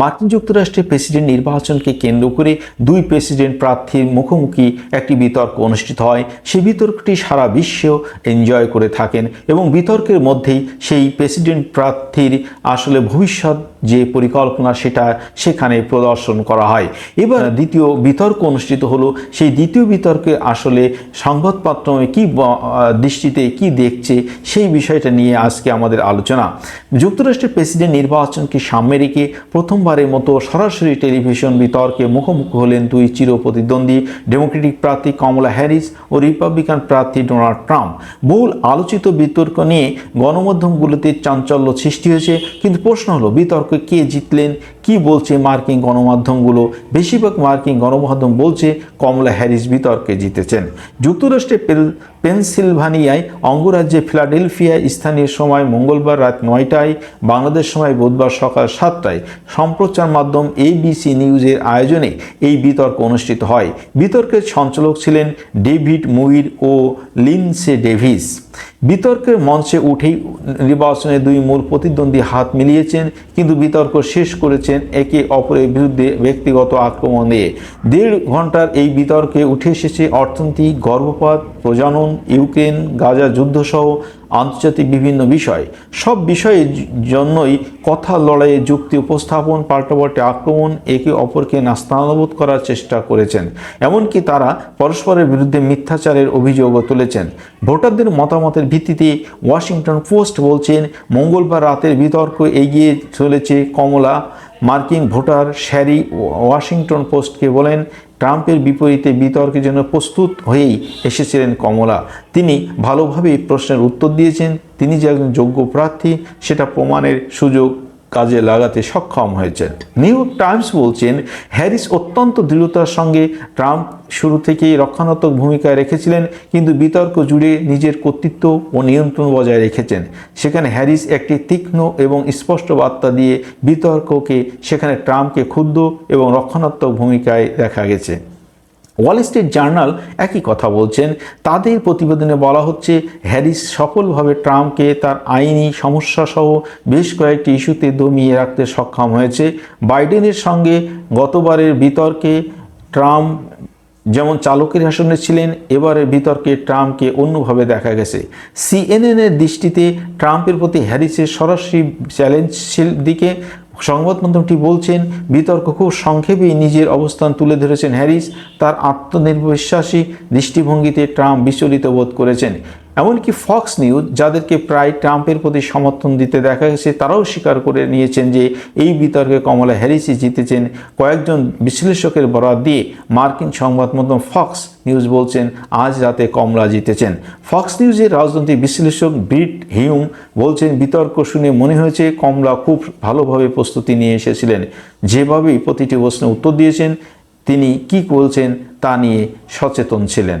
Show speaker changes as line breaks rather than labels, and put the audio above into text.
মার্কিন যুক্তরাষ্ট্রের প্রেসিডেন্ট নির্বাচনকে কেন্দ্র করে দুই প্রেসিডেন্ট প্রার্থীর মুখোমুখি একটি বিতর্ক অনুষ্ঠিত হয়। সেই বিতর্কটি সারা বিশ্ব এনজয় করে থাকেন এবং বিতর্কের মধ্যেই সেই প্রেসিডেন্ট প্রার্থীর আসলে ভবিষ্যৎ যে পরিকল্পনা সেটা সেখানে প্রদর্শন করা হয়। এবার দ্বিতীয় বিতর্ক অনুষ্ঠিত হলো। সেই দ্বিতীয় বিতর্কে আসলে সংবাদ মাধ্যমে কি দৃষ্টিতে কি দেখছে সেই বিষয়টা নিয়ে আজকে আমাদের আলোচনা। যুক্তরাষ্ট্রের প্রেসিডেন্ট নির্বাচনকে সামনে রেখে প্রথমবারের মতো সরাসরি টেলিভিশন বিতর্কে মুখোমুখি হলেন দুই চির প্রতিদ্বন্দ্বী ডেমোক্রেটিক প্রার্থী কমলা হ্যারিস ও রিপাবলিকান প্রার্থী ডোনাল্ড ট্রাম্প। বহুল আলোচিত বিতর্ক নিয়ে গণমাধ্যমগুলোতে চাঞ্চল্য সৃষ্টি হয়েছে, কিন্তু প্রশ্ন হলো, বিতর্কে কে জিতলেন কি বলছে মার্কিন গণমাধ্যমগুলো? বেশিরভাগ মার্কিন গণমাধ্যম বলছে কমলা হ্যারিস বিতর্কে জিতেছেন। যুক্তরাষ্ট্রের পেনসিলভানিয়ায় অঙ্গরাজ্যে ফিলাডেলফিয়ায় স্থানীয় সময় মঙ্গলবার রাত নয়টায়, বাংলাদেশ সময় বুধবার সকাল সাতটায়। সম্প্রচার মাধ্যম এবিসি নিউজের আয়োজনে এই বিতর্ক অনুষ্ঠিত হয়। বিতর্কের সঞ্চালক ছিলেন ডেভিড মুইর ও লিনসে ডেভিস। বিতর্কের মঞ্চে উঠেই নির্বাচনে দুই মূল প্রতিদ্বন্দ্বী হাত মিলিয়েছেন, কিন্তু বিতর্ক শেষ করেছেন একে অপরের বিরুদ্ধে ব্যক্তিগত আক্রমণে। দেড় ঘণ্টার এই বিতর্কে উঠে এসেছে অর্থনৈতিক গর্ভপাত প্রজনন, ইউক্রেন, গাজা যুদ্ধসহ আন্তর্জাতিক বিভিন্ন বিষয়। সব বিষয়ের জন্যই কথা লড়াইয়ে যুক্তি উপস্থাপন, পাল্টাপাল্টে আক্রমণ, একে অপরকে নাস্তানাবোধ করার চেষ্টা করেছেন। এমনকি তারা পরস্পরের বিরুদ্ধে মিথ্যাচারের অভিযোগও তুলেছেন। ভোটারদের মতামতের ভিত্তিতে ওয়াশিংটন পোস্ট বলছেন, মঙ্গলবার রাতের বিতর্ক এগিয়ে চলেছে কমলা মার্কিন ভোটার শ্যারি ওয়াশিংটন পোস্টকে বলেন, ট্রাম্পের বিপরীতে বিতর্কের জন্য প্রস্তুত হয়েই এসেছিলেন কমলা। তিনি ভালোভাবেই প্রশ্নের উত্তর দিয়েছেন, তিনি যে একজন যোগ্য প্রার্থী, সেটা প্রমাণের সুযোগ কাজে লাগাতে সক্ষম হয়েছেন। নিউ টাইমস বলছেন, হ্যারিস অত্যন্ত দৃঢ়তার সঙ্গে ট্রাম্প শুরু থেকেই রক্ষণাত্মক ভূমিকায় রেখেছিলেন, কিন্তু বিতর্ক জুড়ে নিজের কর্তৃত্ব ও নিয়ন্ত্রণ বজায় রেখেছেন। সেখানে হ্যারিস একটি তীক্ষ্ণ এবং স্পষ্ট বার্তা দিয়ে বিতর্ককে সেখানে ট্রাম্পকে ক্ষুদ্র এবং রক্ষণাত্মক ভূমিকায় দেখা গেছে। ওয়াল স্ট্রিট জার্নাল একই কথা বলছেন। তাদের প্রতিবেদনে বলা হচ্ছে, হ্যারিস সফলভাবে ট্রাম্পকে তার আইনি সমস্যা সহ বেশ কয়েকটি ইস্যুতে দমিয়ে রাখতে সক্ষম হয়েছে। বাইডেনের সঙ্গে গতবারের বিতর্কে ট্রাম্প যেমন চালকের আসনে ছিলেন, এবারের বিতর্কে ট্রাম্পকে অন্যভাবে দেখা গেছে। সিএনএনের দৃষ্টিতে ট্রাম্পের প্রতি হ্যারিসের সরাসরি চ্যালেঞ্জশীল দিকে সংবাদ মাধ্যমটি বলছেন, বিতর্ক খুব সংক্ষেপেই নিজের অবস্থান তুলে ধরেছেন হ্যারিস। তার আত্মনির্বিশ্বাসী দৃষ্টিভঙ্গিতে ট্রাম্প বিচলিত বোধ করেছেন। এমনকি ফক্স নিউজ যাদেরকে প্রায় ট্রাম্পের প্রতি সমর্থন দিতে দেখা গেছে, তারাও স্বীকার করে নিয়েছেন যে এই বিতর্কে কমলা হ্যারিসই জিতেছেন কয়েকজন বিশ্লেষকের বরাত দিয়ে। মার্কিন সংবাদ মাধ্যম ফক্স নিউজ বলছেন, আজ রাতে কমলা জিতেছেন। ফক্স নিউজের রাজনৈতিক বিশ্লেষক ব্রিট হিউম বলছেন, বিতর্ক শুনে মনে হয়েছে কমলা খুব ভালোভাবে প্রস্তুতি নিয়ে এসেছিলেন। যেভাবেই প্রতিটি প্রশ্নের উত্তর দিয়েছেন, তিনি কি বলছেন তা নিয়ে সচেতন ছিলেন।